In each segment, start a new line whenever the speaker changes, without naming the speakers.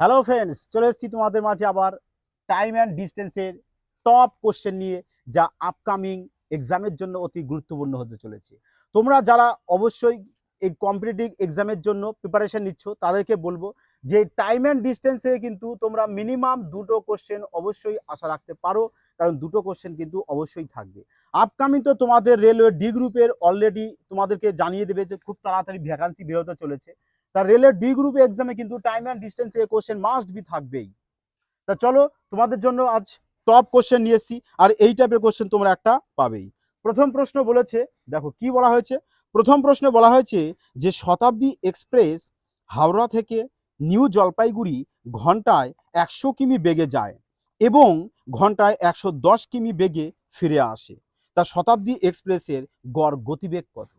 Hello friends চলে এসেছি তোমাদের মাঝে আবার টাইম অ্যান্ড ডিস্টেন্সের টপ কোশ্চেন নিয়ে, যা আপকামিং এক্সামের জন্য অতি গুরুত্বপূর্ণ হতে চলেছে। তোমরা যারা অবশ্যই এই কম্পিটিটিভ এক্সামের জন্য প্রিপারেশন নিচ্ছ, তাদেরকে বলব যে টাইম অ্যান্ড ডিস্টেন্স থেকে কিন্তু তোমরা মিনিমাম দুটো কোশ্চেন অবশ্যই আশা রাখতে পারো, কারণ দুটো কোশ্চেন কিন্তু অবশ্যই থাকবে। আপকামিং তো তোমাদের রেলওয়ে ডি গ্রুপের অলরেডি তোমাদেরকে জানিয়ে দেবে যে খুব তাড়াতাড়ি ভ্যাকান্সি বেরোতে চলেছে। তা রেলের ডি গ্রুপ এক্সামে কিন্তু টাইম অ্যান্ড ডিস্টেন্স থেকে কোশ্চেন মাস্ট বি থাকবেই। তা চলো, তোমাদের জন্য আজ টপ কোশ্চেন নিয়ে এসেছি, আর এই টাইপের কোশ্চেন তোমরা একটা পাবেই। প্রথম প্রশ্ন বলেছে, দেখো কি বলা হয়েছে? প্রথম প্রশ্নে বলা হয়েছে যে শতাব্দী এক্সপ্রেস হাওড়া থেকে নিউ জলপাইগুড়ি ঘন্টায় একশো কিমি বেগে যায় এবং ঘন্টায় একশো দশ কিমি বেগে ফিরে আসে। তা শতাব্দী এক্সপ্রেসের গড় গতিবেগ কত?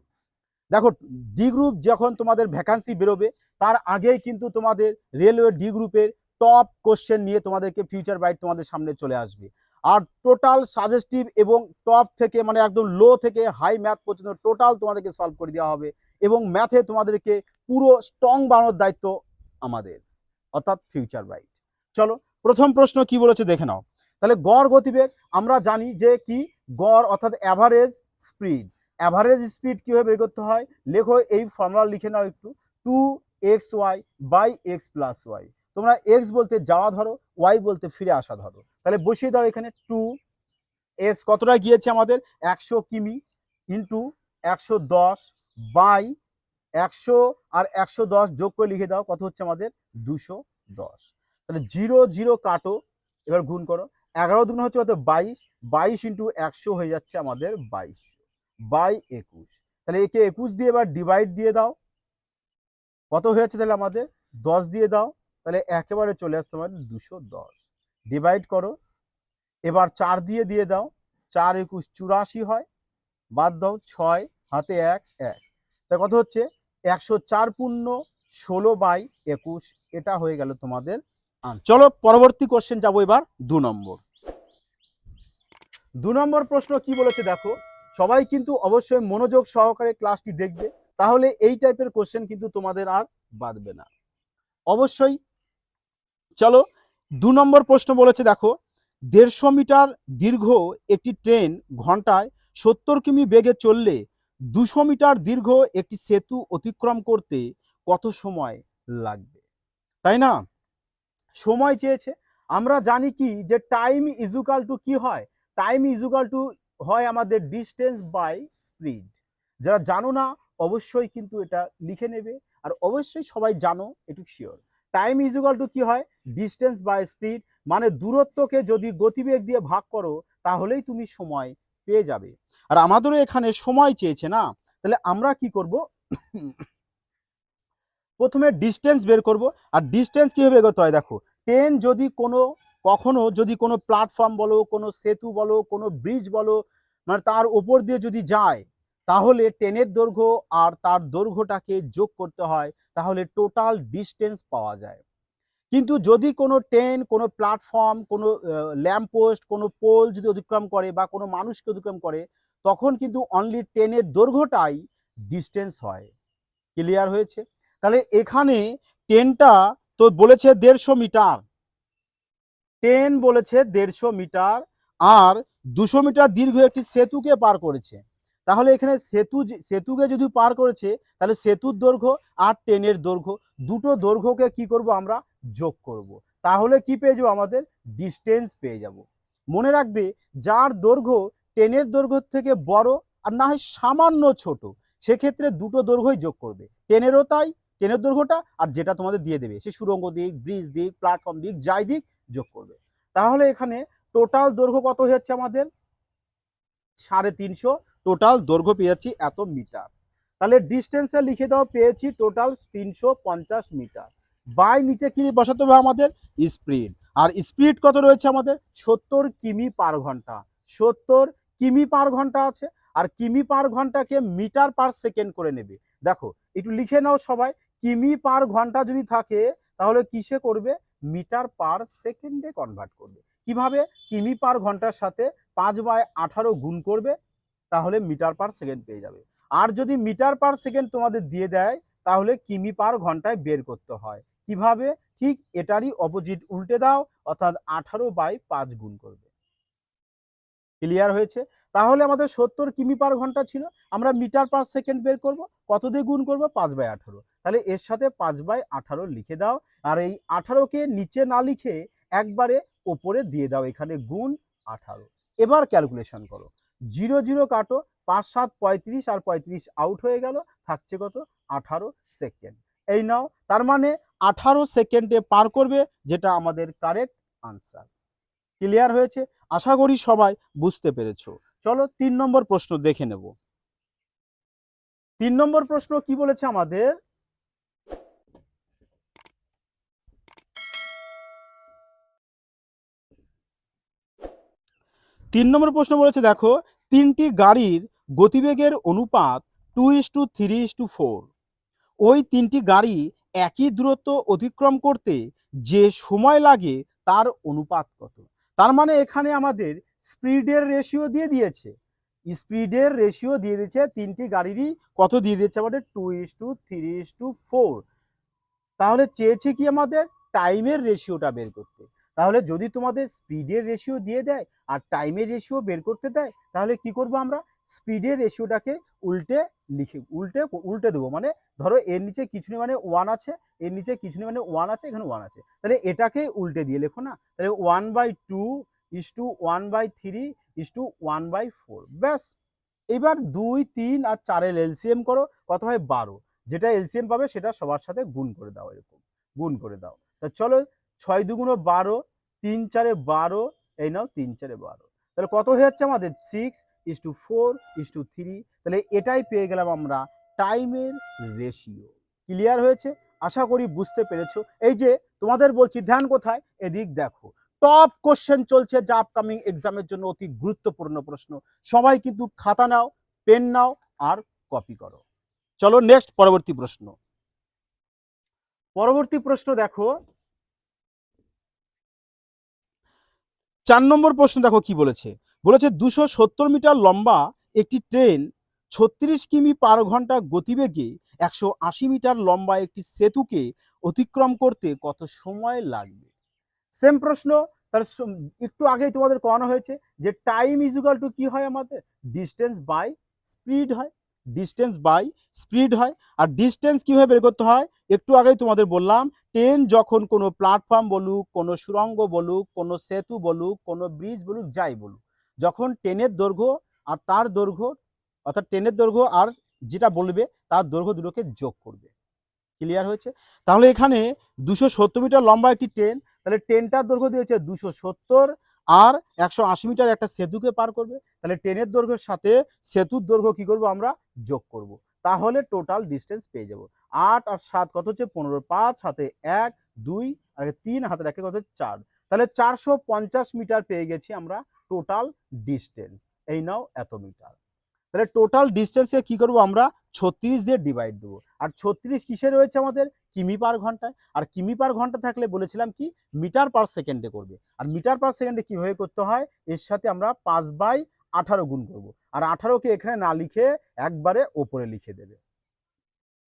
দেখো ডি গ্রুপ যখন তোমাদের ভ্যাকান্সি বেরোবে, তার আগেই কিন্তু তোমাদের রেলওয়ে ডি গ্রুপের টপ কোশ্চেন নিয়ে তোমাদেরকে ফিউচার বাইট তোমাদের সামনে চলে আসবে। আর টোটাল সাজেস্টিভ এবং টপ থেকে মানে একদম লো থেকে হাই ম্যাথ পর্যন্ত টোটাল তোমাদেরকে সলভ করে দেওয়া হবে এবং ম্যাথে তোমাদেরকে পুরো স্ট্রং বানানোর দায়িত্ব আমাদের, অর্থাৎ ফিউচার বাইট চলো, প্রথম প্রশ্ন কি বলেছে দেখে নাও। তাহলে গড় গতিবেগ আমরা জানি যে কি? গড় অর্থাৎ অ্যাভারেজ স্পিড অ্যাভারেজ স্পিড কীভাবে বের করতে হয়? লেখো এই ফর্মুলা লিখে নাও একটু। Two X Y by X plus Y তোমরা এক্স বলতে যাওয়া ধরো ওয়াই বলতে ফিরে আসা ধরো। তাহলে বসিয়ে দাও এখানে টু এক্স কতটা গিয়েছে আমাদের? একশো কিমি ইন্টু একশো দশ বাই একশো আর একশো দশ যোগ করে লিখে দাও, কত হচ্ছে আমাদের? দুশো দশ। তাহলে জিরো জিরো কাটো, এবার গুণ করো। এগারো দুগুণ হচ্ছে কত? বাইশ। বাইশ ইন্টু একশো হয়ে যাচ্ছে আমাদের বাইশ। বাই একুশ। তাহলে একে একুশ দিয়ে এবার ডিভাইড দিয়ে দাও। কত হয়েছে তাহলে আমাদের? দশ দিয়ে দাও। তাহলে একেবারে চলে আসতে পারে দুশো দশ। ডিভাইড করো। এবার চার দিয়ে দিয়ে দাও। চার একুশ চুরাশি হয়। বাদ দাও ছয়, হাতে এক এক। তা কত হচ্ছে? একশো চার পূর্ণ ষোলো বাই একুশ। এটা হয়ে গেল তোমাদের চলো পরবর্তী কোশ্চেন যাব এবার দু নম্বর। দু নম্বর প্রশ্ন কি বলেছে দেখো? সবাই কিন্তু অবশ্যই মনোযোগ সহকারে ক্লাসটি দেখবে, তাহলে এই টাইপের কোশ্চেন কিন্তু তোমাদের আর বাদবে না। অবশ্যই চলো, দু নম্বর প্রশ্ন বলেছে দেখো, দেড়শো মিটার দীর্ঘ একটি ট্রেন ঘন্টায় সত্তর কিমি বেগে চললে দুশো মিটার দীর্ঘ একটি সেতু অতিক্রম করতে কত সময় লাগবে? তাই না? সময় চেয়েছে। আমরা জানি কি যে টাইম ইজুকাল টু কি হয়? টাইম ইজুকাল টু হয় আমাদের ডিস্টেন্স বাই স্পিড যারা জানো না, অবশ্যই কিন্তু এটা লিখে নেবে। আর অবশ্যই সবাই জানো একটু শিওর টাইম ইজুকাল টু কি হয়? ডিস্টেন্স বাই স্পিড মানে দূরত্বকে যদি গতিবেগ দিয়ে ভাগ করো, তাহলেই তুমি সময় পেয়ে যাবে। আর আমাদেরও এখানে সময় চেয়েছে না? তাহলে আমরা কি করব? প্রথমে ডিস্টেন্স বের করব। আর ডিস্টেন্স কীভাবে করতে হয়? দেখো ট্রেন যদি কোনো কখনো যদি কোনো প্ল্যাটফর্ম বলো, কোনো সেতু বলো, কোনো ব্রিজ বলো মানে তার উপর দিয়ে যদি যায়, তাহলে ট্রেনের দৈর্ঘ্য আর তার দৈর্ঘ্যটাকে যোগ করতে হয়, তাহলে টোটাল ডিস্টেন্স পাওয়া যায়। কিন্তু যদি কোনো ট্রেন কোনো প্ল্যাটফর্ম কোনো ল্যাম্পপোস্ট কোনো পোল যদি অতিক্রম করে বা কোনো মানুষকে অতিক্রম করে, তখন কিন্তু অনলি ট্রেনের দৈর্ঘ্যটাই ডিস্টেন্স হয়। ক্লিয়ার হয়েছে? তাহলে এখানে ট্রেনটা তো বলেছে দেড়শো মিটার। ট্রেন বলেছে দেড়শো মিটার আর দুশো মিটার দীর্ঘ একটি সেতুকে পার করেছে। তাহলে এখানে সেতু সেতুকে যদি পার করেছে, তাহলে সেতুর দৈর্ঘ্য আর টেনের দৈর্ঘ্য, দুটো দৈর্ঘ্যকে কি করব আমরা? যোগ করব। তাহলে কি পেয়ে যাব আমাদের? ডিস্টেন্স পেয়ে যাব। মনে রাখবে, যার দৈর্ঘ্য টেনের দৈর্ঘ্য থেকে বড় আর না হয় সামান্য ছোট, সেক্ষেত্রে দুটো দৈর্ঘ্যই যোগ করবে। টেনেরও তাই ট্রেনের দৈর্ঘ্যটা আর যেটা তোমাদের দিয়ে দেবে। সে সুরঙ্গ দিক ব্রিজ দিক প্ল্যাটফর্ম দিক, যাই দিক যোগ করবে। তাহলে এখানে টোটাল দৈর্ঘ্য কত যাচ্ছে আমাদের? সাড়ে তিনশো। টোটাল দৈর্ঘ্য পেয়ে যাচ্ছি এত মিটার তাহলে ডিস্টেন্সে লিখে দাও, পেয়েছি টোটাল তিনশো পঞ্চাশ মিটার বাই নিচে কি বসাতে হবে আমাদের? স্পিড আর স্পিড কত রয়েছে আমাদের? সত্তর কিমি পার ঘণ্টা। সত্তর কিমি পার ঘণ্টা আছে। আর কিমি পার ঘন্টাকে মিটার পার সেকেন্ড করে নেবে। দেখো, একটু লিখে নাও সবাই। কিমি পার ঘণ্টা যদি থাকে, তাহলে কিসে করবে? মিটার পার সেকেন্ডে কনভার্ট করবে। কীভাবে? কিমি পার ঘণ্টার সাথে পাঁচ বাই আঠারো গুণ করবে, তাহলে মিটার পার সেকেন্ড পেয়ে যাবে। আর যদি মিটার পার সেকেন্ড তোমাদের দিয়ে দেয়, তাহলে কিমি পার ঘন্টায় বের করতে হয়। কীভাবে? ঠিক এটারই অপোজিট উল্টে দাও, অর্থাৎ আঠারো বাই পাঁচ গুণ করবে। ক্লিয়ার হয়েছে। তাহলে আমাদের সত্তর কিমি পার ঘণ্টা ছিল। আমরা মিটার পার সেকেন্ড বের করব। কত দিয়ে গুণ করব? পাঁচ বাই আঠারো। তাহলে এর সাথে পাঁচ বাই আঠারো লিখে দাও। আর এই আঠারোকে নিচে না লিখে একবারে ওপরে দিয়ে দাও। এখানে গুণ আঠারো। এবার ক্যালকুলেশন করো। জিরো জিরো কাটো, পাঁচ সাত পঁয়ত্রিশ আর পঁয়ত্রিশ আউট হয়ে গেল। থাকছে কত? আঠারো সেকেন্ড এই নাও। তার মানে আঠারো সেকেন্ডে পার করবে, যেটা আমাদের কারেক্ট আনসার ক্লিয়ার হয়েছে। আশা করি সবাই বুঝতে পেরেছ। চলো তিন নম্বর প্রশ্ন দেখে নেব। তিন নম্বর প্রশ্ন কি বলেছে আমাদের? তিন নম্বর প্রশ্ন বলেছে, দেখো, তিনটি গাড়ির গতিবেগের অনুপাত two is to three is to four ওই তিনটি গাড়ি একই দূরত্ব অতিক্রম করতে যে সময় লাগে তার অনুপাত কত? তার মানে এখানে আমাদের স্পিডের রেশিও দিয়ে দিয়েছে। স্পিডের রেশিও দিয়ে দিয়েছে তিনটি গাড়িরই কত দিয়ে দিয়েছে আমাদের? Two is to three is to four তাহলে চেয়েছে কি আমাদের? টাইমের রেশিওটা বের করতে। তাহলে যদি তোমাদের স্পিডের রেশিও দিয়ে দেয় আর টাইমের রেশিও বের করতে দেয়, তাহলে কি করব আমরা? স্পিডের রেশিওটাকে উল্টে লিখে, উল্টে উল্টে দেবো। মানে ধরো এর নিচে কিছু মানে ওয়ান আছে, এর নিচে কিছু মানে ওয়ান আছে, এখানে ওয়ান আছে। তাহলে এটাকে উল্টে দিয়ে লেখো না? তাহলে one by two is to one by three is to one by four ব্যাস। এবার দুই, তিন আর চারের এলসিএম করো, কত হয়? বারো। যেটা এলসিএম পাবে সেটা সবার সাথে গুণ করে দাও এরকম। গুণ করে দাও। তা চলো, ছয় দুগুণো বারো, তিন চারে বারো, এই নাও তিন চারে বারো। তাহলে কত হয়ে যাচ্ছে আমাদের? Six is to four is to three তাহলে এটাই পেয়ে গেলাম আমরা টাইমের রেশিও ক্লিয়ার হয়েছে? আশা করি বুঝতে পেরেছ। এই যে তোমাদের বলছি, ধ্যান কোথায়? এদিক দেখো। টপ কোশ্চেন চলছে যা আপকামিং এক্সামের জন্য অতি গুরুত্বপূর্ণ প্রশ্ন। সবাই কিন্তু খাতা নাও পেন নাও আর কপি করো। চলো নেক্সট পরবর্তী প্রশ্ন। পরবর্তী প্রশ্ন দেখো। চার নম্বর প্রশ্ন দেখো কি বলেছে। বলেছে দুশো সত্তর মিটার লম্বা একটি ট্রেন ছত্রিশ কিমি পার ঘণ্টা গতিবেগে একশো আশি মিটার লম্বা একটি সেতুকে অতিক্রম করতে কত সময় লাগবে? সেম প্রশ্ন, তার একটু আগেই তোমাদের করানো হয়েছে যে টাইম ইজুগাল টু কি হয় আমাদের? ডিস্টেন্স বাই স্পিড হয়। ডিস্টেন্স বাই স্পিড হয়। আর ডিস্টেন্স কীভাবে বের করতে হয়? একটু আগেই তোমাদের বললাম ট্রেন যখন কোনো প্ল্যাটফর্ম বলুক, কোনো সুড়ঙ্গ বলুক, কোনো সেতু বলুক, কোনো ব্রিজ বলুক, যাই বলুক যখন ট্রেনের দৈর্ঘ্য আর তার দৈর্ঘ্য, অর্থাৎ ট্রেনের দৈর্ঘ্য আর যেটা বলবে, তার দৈর্ঘ্য দুটোকে যোগ করবে। ক্লিয়ার হয়েছে? তাহলে এখানে দুশো সত্তর মিটার লম্বা একটি ট্রেন, তাহলে ট্রেনটার দৈর্ঘ্য দিয়েছে দুশো সত্তর আর একশো আশি মিটার একটা সেতুকে পার করবে। তাহলে ট্রেনের দৈর্ঘ্যের সাথে সেতুর দৈর্ঘ্য কি করব আমরা? যোগ করব। তাহলে টোটাল ডিস্টেন্স পেয়ে যাব। আট আর সাত কত হচ্ছে? পনেরো। পাঁচ হাতে এক, দুই, আর তিন হাতে রাখে কত চার। তাহলে চারশো পঞ্চাশ মিটার পেয়ে গেছি আমরা টোটাল ডিস্টেন্স। এই নাও এত মিটার। তাহলে টোটাল ডিস্টেন্সে কি করব আমরা? ছত্রিশ দিয়ে ডিভাইড দেবো। আর ছত্রিশ কিসে রয়েছে আমাদের? কিমি পার ঘন্টায়। আর কিমি পার ঘণ্টা থাকলে বলেছিলাম কি? মিটার পার সেকেন্ডে করবে। আর মিটার পার সেকেন্ডে কীভাবে করতে হয়? এর সাথে আমরা পাঁচ বাই আঠারো গুণ করব। আর আঠারোকে এখানে না লিখে একবারে ওপরে লিখে দেবে।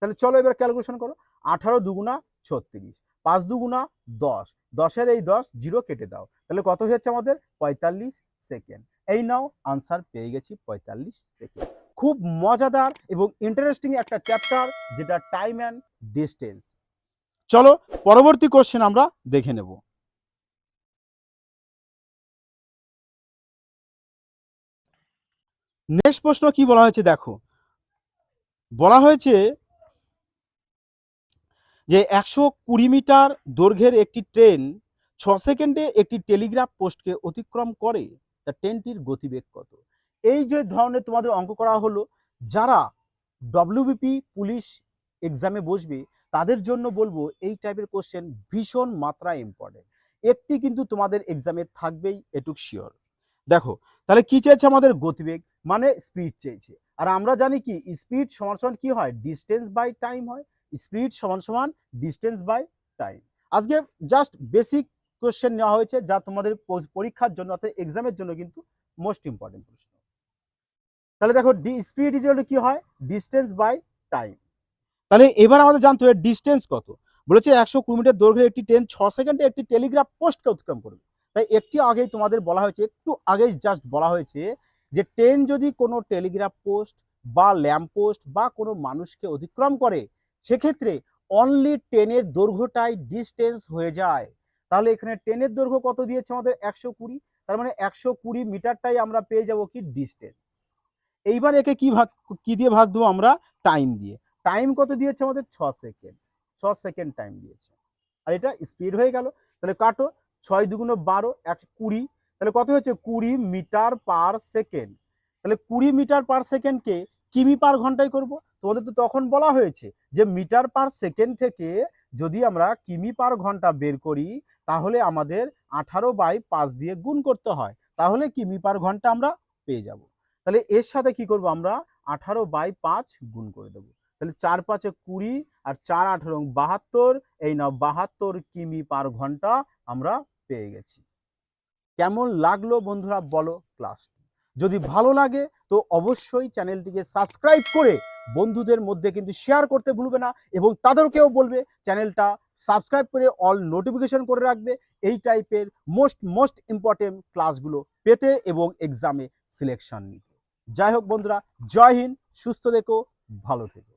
তাহলে চলো এবার ক্যালকুলেশন করো। আঠারো দুগুণা ছত্রিশ। পাঁচ দুগুণা দশ। দশের এই দশ জিরো কেটে দাও। তাহলে কত হচ্ছে আমাদের? পঁয়তাল্লিশ সেকেন্ড। এই নাও আনসার পেয়ে গেছি পঁয়তাল্লিশ সেকেন্ড। খুব মজাদার এবং ইন্টারেস্টিং একটা চ্যাপ্টার যেটা টাইম অ্যান্ড ডিস্টেন্স চলো, পরবর্তী কোশ্চেন আমরা দেখে নেব। নেক্সট প্রশ্ন কি বলা হয়েছে? দেখো। বলা হয়েছে যে একশো কুড়ি মিটার দৈর্ঘ্যের একটি ট্রেন ছ সেকেন্ডে একটি টেলিগ্রাফ পোস্টকে অতিক্রম করে, তা ট্রেনটির গতিবেগ কত? এই যে ধরনের তোমাদের অঙ্ক করা হলো, যারা ডব্লিউবিপি পুলিশ এক্সামে বসবে, তাদের জন্য বলব এই টাইপের কোশ্চেন ভীষণ মাত্রা ইম্পর্টেন্ট একটি কিন্তু তোমাদের এক্সামে থাকবেই, এটুক শিওর দেখো, তাহলে কি চেয়েছে আমাদের গতিবেগ? মানে স্পিড চেয়েছে আর আমরা জানি কি স্পিড সমান সমান কি হয়? ডিস্টেন্স বাই টাইম হয়। স্পিড সমান সমান ডিস্টেন্স বাই টাইম আজকে জাস্ট বেসিক কোশ্চেন নেওয়া হয়েছে, যা তোমাদের পরীক্ষার জন্য অর্থাৎ এক্সামের জন্য কিন্তু মোস্ট ইম্পর্টেন্ট প্রশ্ন। তাহলে দেখো ডি স্পিড ইজ কি হয়? ডিস্টেন্স বাই টাইম তাহলে এবার আমাদের জানতে হবে ডিস্টেন্স কত? বলেছে একশো কুড়ি মিটার দৈর্ঘ্যের একটি ট্রেন ছ সেকেন্ডে একটি টেলিগ্রাফ পোস্টকে অতিক্রম করবে। তাই একটি আগেই তোমাদের বলা হয়েছে, একটু আগেই জাস্ট বলা হয়েছে যে ট্রেন যদি কোনো টেলিগ্রাফ পোস্ট বা ল্যাম্প পোস্ট বা কোনো মানুষকে অতিক্রম করে সেক্ষেত্রে অনলি টেনের দৈর্ঘ্যটাই ডিস্টেন্স হয়ে যায়। তাহলে এখানে টেনের দৈর্ঘ্য কত দিয়েছে আমাদের? একশো কুড়ি। তার মানে একশো কুড়ি মিটারটাই আমরা পেয়ে যাব কি? ডিস্টেন্স এইবার একে কি ভাগ, কি দিয়ে ভাগ দেবো আমরা? টাইম দিয়ে। টাইম কত দিয়েছে আমাদের? ছ সেকেন্ড ছ সেকেন্ড টাইম দিয়েছে। আর এটা স্পিড হয়ে গেল। তাহলে কাটো, ছয় দুগুণ বারো, একশো কুড়ি। তাহলে কত হচ্ছে কুড়ি মিটার পার সেকেন্ড। তাহলে কুড়ি মিটার পার সেকেন্ডকে কিমি পার ঘন্টায় করব? তোমাদের তো তখন বলা হয়েছে যে মিটার পার সেকেন্ড থেকে যদি আমরা কিমি পার ঘণ্টা বের করি, তাহলে আমাদের আঠারো বাই পাঁচ দিয়ে গুণ করতে হয়। তাহলে কিমি পার ঘণ্টা আমরা পেয়ে যাব। তাহলে এর সাথে কি করব আমরা? আঠারো বাই পাঁচ গুণ করে দেবো। তাহলে চার পাঁচে কুড়ি আর চার আঠারো বাহাত্তর, এই নাও বাহাত্তর কিমি পার ঘণ্টা আমরা পেয়ে গেছি। কেমন লাগল বন্ধুরা বলো ক্লাসটি যদি ভালো লাগে, তো অবশ্যই চ্যানেলটিকে সাবস্ক্রাইব করে বন্ধুদের মধ্যে কিন্তু শেয়ার করতে ভুলবে না এবং তাদেরকেও বলবে, চ্যানেলটা সাবস্ক্রাইব করে অল নোটিফিকেশন করে রাখবে। এই টাইপের মোস্ট মোস্ট ইম্পর্টেন্ট ক্লাসগুলো পেতে এবং এক্সামে সিলেকশন নিতে। যাই হোক বন্ধুরা, জয় হিন্দ, সুস্থ দেখো ভালো থেকো।